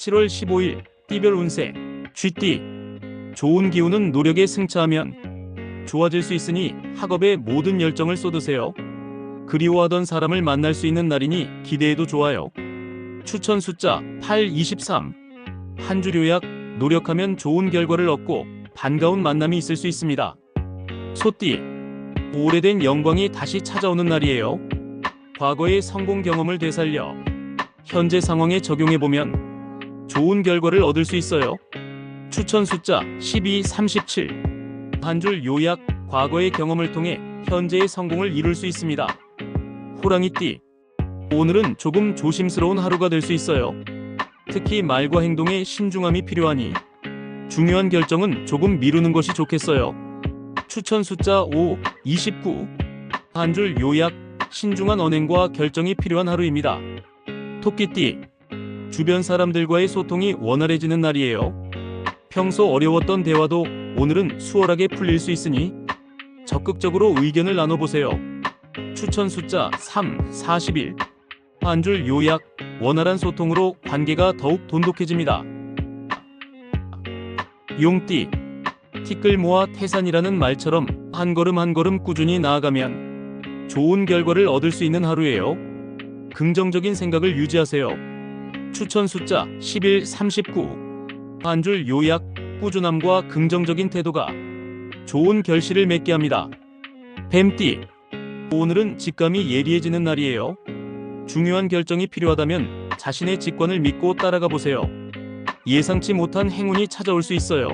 7월 15일 띠별 운세 쥐띠 좋은 기운은 노력에 승차하면 좋아질 수 있으니 학업에 모든 열정을 쏟으세요. 그리워하던 사람을 만날 수 있는 날이니 기대해도 좋아요. 추천 숫자 8, 23. 한 줄 요약, 노력하면 좋은 결과를 얻고 반가운 만남이 있을 수 있습니다. 소띠, 오래된 영광이 다시 찾아오는 날이에요. 과거의 성공 경험을 되살려 현재 상황에 적용해보면 좋은 결과를 얻을 수 있어요. 추천 숫자 12, 37. 한 줄 요약, 과거의 경험을 통해 현재의 성공을 이룰 수 있습니다. 호랑이띠. 오늘은 조금 조심스러운 하루가 될 수 있어요. 특히 말과 행동에 신중함이 필요하니 중요한 결정은 조금 미루는 것이 좋겠어요. 추천 숫자 5, 29. 한 줄 요약, 신중한 언행과 결정이 필요한 하루입니다. 토끼띠. 주변 사람들과의 소통이 원활해지는 날이에요. 평소 어려웠던 대화도 오늘은 수월하게 풀릴 수 있으니 적극적으로 의견을 나눠보세요. 추천 숫자 3, 41. 한 줄 요약, 원활한 소통으로 관계가 더욱 돈독해집니다. 용띠. 티끌 모아 태산이라는 말처럼 한 걸음 한 걸음 꾸준히 나아가면 좋은 결과를 얻을 수 있는 하루예요. 긍정적인 생각을 유지하세요. 추천 숫자 11, 39. 한 줄 요약, 꾸준함과 긍정적인 태도가 좋은 결실을 맺게 합니다. 뱀띠. 오늘은 직감이 예리해지는 날이에요. 중요한 결정이 필요하다면 자신의 직관을 믿고 따라가 보세요. 예상치 못한 행운이 찾아올 수 있어요.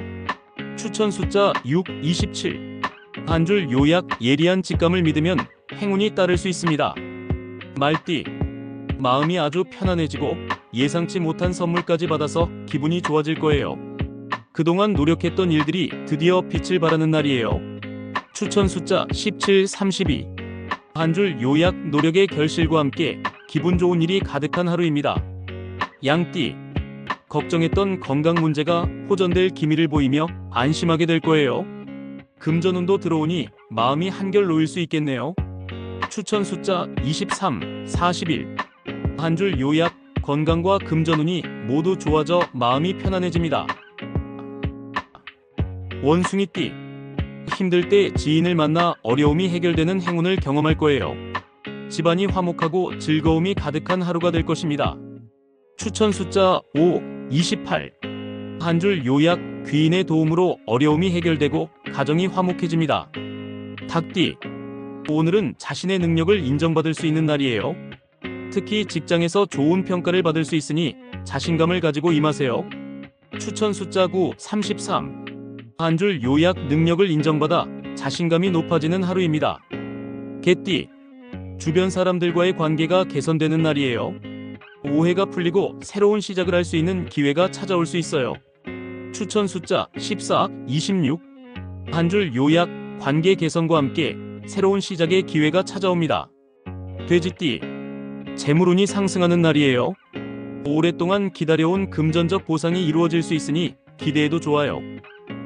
추천 숫자 6, 27. 한 줄 요약, 예리한 직감을 믿으면 행운이 따를 수 있습니다. 말띠. 마음이 아주 편안해지고 예상치 못한 선물까지 받아서 기분이 좋아질 거예요. 그동안 노력했던 일들이 드디어 빛을 발하는 날이에요. 추천 숫자 17, 32. 한 줄 요약 노력의 결실과 함께 기분 좋은 일이 가득한 하루입니다. 양띠. 걱정했던 건강 문제가 호전될 기미를 보이며 안심하게 될 거예요. 금전운도 들어오니 마음이 한결 놓일 수 있겠네요. 추천 숫자 23, 41. 한 줄 요약 건강과 금전운이 모두 좋아져 마음이 편안해집니다. 원숭이띠. 힘들 때 지인을 만나 어려움이 해결되는 행운을 경험할 거예요. 집안이 화목하고 즐거움이 가득한 하루가 될 것입니다. 추천 숫자 5, 28. 한 줄 요약 귀인의 도움으로 어려움이 해결되고 가정이 화목해집니다. 닭띠. 오늘은 자신의 능력을 인정받을 수 있는 날이에요. 특히 직장에서 좋은 평가를 받을 수 있으니 자신감을 가지고 임하세요. 추천 숫자 9, 33. 한 줄 요약 능력을 인정받아 자신감이 높아지는 하루입니다. 개띠. 주변 사람들과의 관계가 개선되는 날이에요. 오해가 풀리고 새로운 시작을 할 수 있는 기회가 찾아올 수 있어요. 추천 숫자 14, 26. 한 줄 요약 관계 개선과 함께 새로운 시작의 기회가 찾아옵니다. 돼지띠. 재물운이 상승하는 날이에요. 오랫동안 기다려온 금전적 보상이 이루어질 수 있으니 기대해도 좋아요.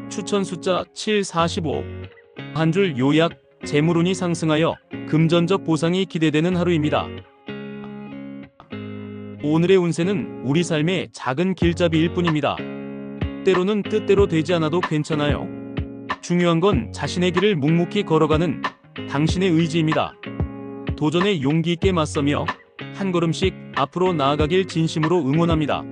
추천 숫자 7, 45. 한 줄 요약 재물운이 상승하여 금전적 보상이 기대되는 하루입니다. 오늘의 운세는 우리 삶의 작은 길잡이일 뿐입니다. 때로는 뜻대로 되지 않아도 괜찮아요. 중요한 건 자신의 길을 묵묵히 걸어가는 당신의 의지입니다. 도전에 용기 있게 맞서며 한 걸음씩 앞으로 나아가길 진심으로 응원합니다.